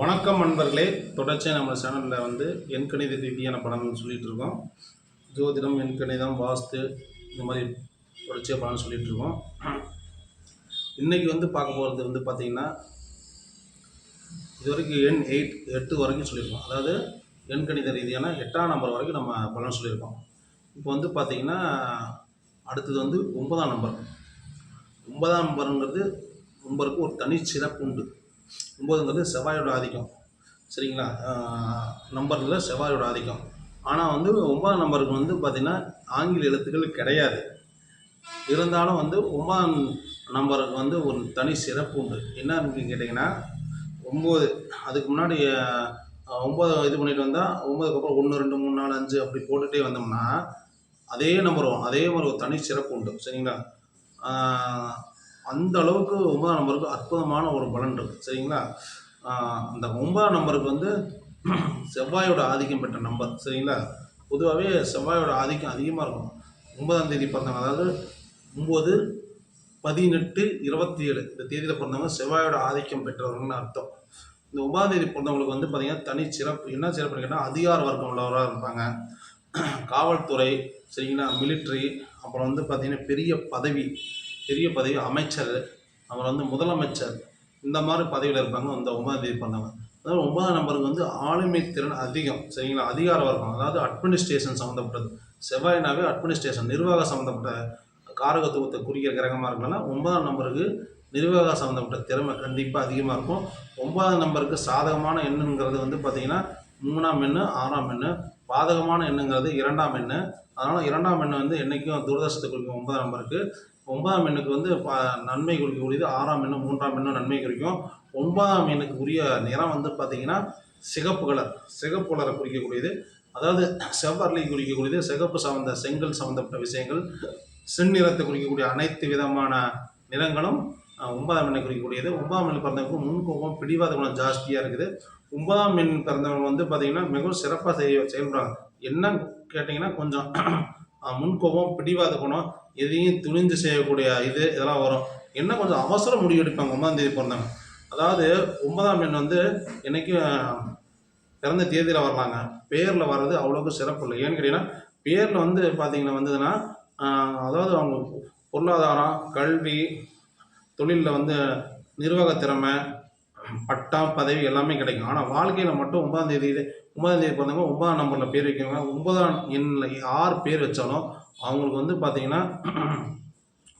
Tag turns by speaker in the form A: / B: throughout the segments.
A: வணக்கம் நண்பர்களே. தொடர்ச்சியாக நம்ம சேனலில் வந்து எண்கணித ரீதியான பலன் சொல்லிட்டு இருக்கோம். ஜோதிடம் எண்கணிதம் வாஸ்து இந்த மாதிரி தொடர்ச்சியாக பலன் சொல்லிட்டு இருக்கோம். இன்றைக்கி வந்து பார்க்க போகிறது வந்து பார்த்திங்கன்னா இது வரைக்கும் எண் எயிட் எட்டு வரைக்கும் சொல்லியிருக்கோம். அதாவது எண்கணித ரீதியான எட்டாம் நம்பர் வரைக்கும் நம்ம பலன் சொல்லியிருக்கோம். இப்போ வந்து பார்த்திங்கன்னா அடுத்தது வந்து ஒன்பதாம் நம்பர் ஒன்பதாம் நம்பருங்கிறது நம்பருக்கு ஒரு தனி சிறப்பு உண்டு. ஒம்பதுங்கிறது செவ்வாயோட ஆதிக்கம். சரிங்களா? நம்பரில் செவ்வாயோட ஆதிக்கம். ஆனால் வந்து ஒன்பதாம் நம்பருக்கு வந்து பார்த்திங்கன்னா ஆங்கில எழுத்துக்கள் கிடையாது. இருந்தாலும் வந்து ஒன்பதாம் நம்பருக்கு வந்து ஒரு தனி சிறப்பு உண்டு. என்ன இருக்குன்னு கேட்டிங்கன்னா ஒம்பது அதுக்கு முன்னாடி ஒம்பது இது பண்ணிட்டு வந்தால் ஒம்பதுக்கு அப்புறம் ஒன்று ரெண்டு மூணு நாலு அஞ்சு அப்படி போட்டுகிட்டே வந்தோம்னா அதே நம்பர் அதே மாதிரி ஒரு தனி சிறப்பு உண்டு. சரிங்களா? அந்த அளவுக்கு ஒன்பதாம் நம்பருக்கு அற்புதமான ஒரு பலன் இருக்குது சரிங்களா? அந்த ஒன்பதாம் நம்பருக்கு வந்து செவ்வாயோட ஆதிக்கம் பெற்ற நம்பர். சரிங்களா? பொதுவாகவே செவ்வாயோட ஆதிக்கம் அதிகமாக இருக்கும். ஒன்பதாம் தேதி பிறந்தவங்க அதாவது ஒம்பது பதினெட்டு இருபத்தி ஏழு இந்த தேதியில் பிறந்தவங்க செவ்வாயோட ஆதிக்கம் பெற்றவர்கள்னு அர்த்தம். இந்த ஒன்பதாம் தேதி பிறந்தவங்களுக்கு வந்து பார்த்திங்கன்னா தனி சிறப்பு என்ன சிறப்புன்னு கேட்டால் அதிகார வர்க்கம் உள்ளவராக இருப்பாங்க. காவல்துறை சரிங்களா? மிலிட்ரி அப்புறம் வந்து பார்த்திங்கன்னா பெரிய பதவி பெரிய பதவி அமைச்சர் அப்புறம் வந்து முதலமைச்சர் இந்த மாதிரி பதவியில் இருப்பாங்க. அந்த ஒன்பதாம் தேதி பண்ணாங்க அதாவது ஒன்பதாம் நம்பருக்கு வந்து ஆளுமை திறன் அதிகம். சரிங்களா? அதிகார வர்க்கம். அதாவது அட்மினிஸ்ட்ரேஷன் சம்மந்தப்பட்டது செவ்வாய்னாவே அட்மினிஸ்ட்ரேஷன் நிர்வாக சம்மந்தப்பட்ட காரகத்துவத்தை குறிக்கிற கிரகமாக இருக்கனால ஒன்பதாம் நம்பருக்கு நிர்வாக சம்மந்தப்பட்ட திறமை கண்டிப்பாக அதிகமாக இருக்கும். ஒன்பதாம் நம்பருக்கு சாதகமான எண்ணுங்கிறது வந்து பார்த்திங்கன்னா மூணாம் எண்ணு ஆறாம் எண்ணு பாதகமான எண்ணுங்கிறது இரண்டாம் எண்ணு. அதனால் இரண்டாம் எண்ணு வந்து என்றைக்கும் தூர்தர்ஷத்தை குறிக்கும் ஒன்பதாம் நம்பருக்கு ஒன்பதாம் எண்ணுக்கு வந்து பா நன்மை குறிக்கக்கூடியது ஆறாம் எண்ணு மூன்றாம் எண்ணு நன்மை குறிக்கும். ஒன்பதாம் எண்ணுக்கு உரிய நிறம் வந்து பார்த்திங்கன்னா சிகப்பு கலர் சிகப்பு கலரை குறிக்கக்கூடியது. அதாவது செவ்வரளி குறிக்கக்கூடியது சிகப்பு சம்மந்த செங்கல் சம்மந்தப்பட்ட விஷயங்கள் செந்நிறத்தை குறிக்கக்கூடிய அனைத்து விதமான நிறங்களும் ஒன்பதாம் எண்ணை குறிக்கக்கூடியது. ஒன்பதாம் எண்ணில் பிறந்தவங்க முன்கோபம் பிடிவாத குணம் ஜாஸ்தியாக இருக்குது. ஒன்பதாம் எண் பிறந்தவங்க வந்து பார்த்திங்கன்னா மிகவும் சிறப்பாக செய்ய செயல்படுறாங்க. என்ன கேட்டிங்கன்னா கொஞ்சம் முன்கோபம் பிடிவாத குணம் எதையும் துணிஞ்சு செய்யக்கூடிய இது இதெல்லாம் வரும். என்ன கொஞ்சம் அவசர முடிவு எடுப்பாங்க ஒன்பதாம் தேதி பிறந்தவங்க. அதாவது ஒன்பதாம் எண் வந்து என்னைக்கும் பிறந்த தேதியில் வரலாங்க பேரில் வர்றது அவ்வளோக்கு சிறப்பு இல்லை. ஏன்னு கேட்டிங்கன்னா பேரில் வந்து பார்த்திங்கன்னா வந்ததுன்னா அதாவது அவங்க பொருளாதாரம் கல்வி தொழிலில் வந்து நிர்வாக திறமை பட்டம் பதவி எல்லாமே கிடைக்கும். ஆனால் வாழ்க்கையில் மட்டும் ஒன்பதாம் தேதி ஒன்பதாம் தேதி பிறந்தவங்க ஒன்பதாம் நம்பரில் பேர் வைக்கிறவங்க ஒன்பதாம் எண்ணில் யார் பேர் வச்சாலும் அவங்களுக்கு வந்து பார்த்தீங்கன்னா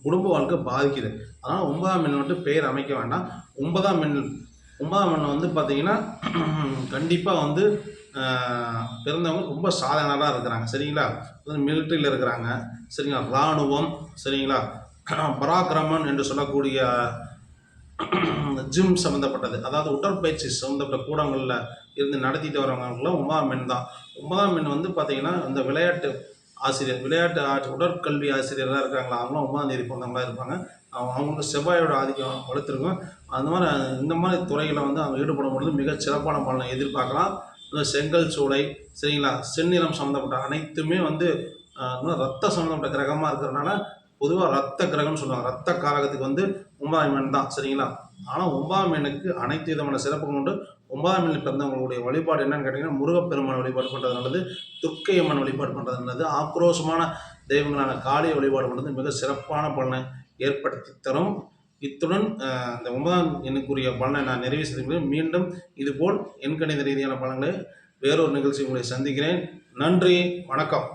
A: குடும்ப வாழ்க்கை பாதிக்குது. அதனால் ஒன்பதாம் எண் மட்டும் பேர் அமைக்க வேண்டாம். ஒன்பதாம் எண் ஒன்பதாம் எண் வந்து பார்த்தீங்கன்னா கண்டிப்பாக வந்து பிறந்தவங்க ரொம்ப சாதனையாக இருக்கிறாங்க. சரிங்களா? மிலிட்ரியில் இருக்கிறாங்க. சரிங்களா? இராணுவம். சரிங்களா? பராக்கிரமன் என்று சொல்லக்கூடிய ஜிம் சம்மந்தப்பட்டது அதாவது உடற்பயிற்சி சம்மந்தப்பட்ட கூடங்களில் இருந்து நடத்திட்டு வரவங்களுக்குலாம் ஒன்பதாம் மென் தான். ஒன்பதாம் மென் வந்து பார்த்தீங்கன்னா இந்த விளையாட்டு ஆசிரியர் விளையாட்டு ஆட்சி உடற்கல்வி ஆசிரியர்லாம் இருக்காங்களா? அவங்களும் ஒன்பதாம் தேதி இருப்பாங்க. அவங்க அவங்களுக்கு செவ்வாயோட ஆதிக்கம் வளர்த்துருக்கும் அந்த மாதிரி இந்த மாதிரி துறையில் வந்து அவங்க ஈடுபடும் பொழுது மிக சிறப்பான பலனை எதிர்பார்க்கலாம். இந்த செங்கல் சூளை சரிங்களா? செந்நிறம் சம்மந்தப்பட்ட அனைத்துமே வந்து இன்னும் ரத்த சம்மந்தப்பட்ட கிரகமாக இருக்கிறதுனால பொதுவாக ரத்த கிரகம்னு சொல்லுவாங்க. ரத்த காரகத்துக்கு வந்து ஒன்பதாம் எண் தான். சரிங்களா? ஆனால் ஒன்பதாம் எண்ணுக்கு அனைத்து விதமான சிறப்புகள் உண்டு. ஒன்பதாம் எண்ணில் பிறந்தவங்களுடைய வழிபாடு என்னன்னு கேட்டிங்கன்னா முருகப்பெருமான் வழிபாடு பண்ணுறது நல்லது துர்க்கை அம்மன் வழிபாடு பண்ணுறது நல்லது ஆக்ரோஷமான தெய்வங்களான காளியை வழிபாடு பண்ணுறது மிக சிறப்பான பலனை ஏற்படுத்தி தரும். இத்துடன் இந்த ஒன்பதாம் எண்ணுக்குரிய பலனை நான் நிறைவு செய்திருக்கிறேன் மீண்டும் இதுபோல் எண்கணித ரீதியான பலன்களை வேறொரு நிகழ்ச்சி உங்களை சந்திக்கிறேன். நன்றி வணக்கம்.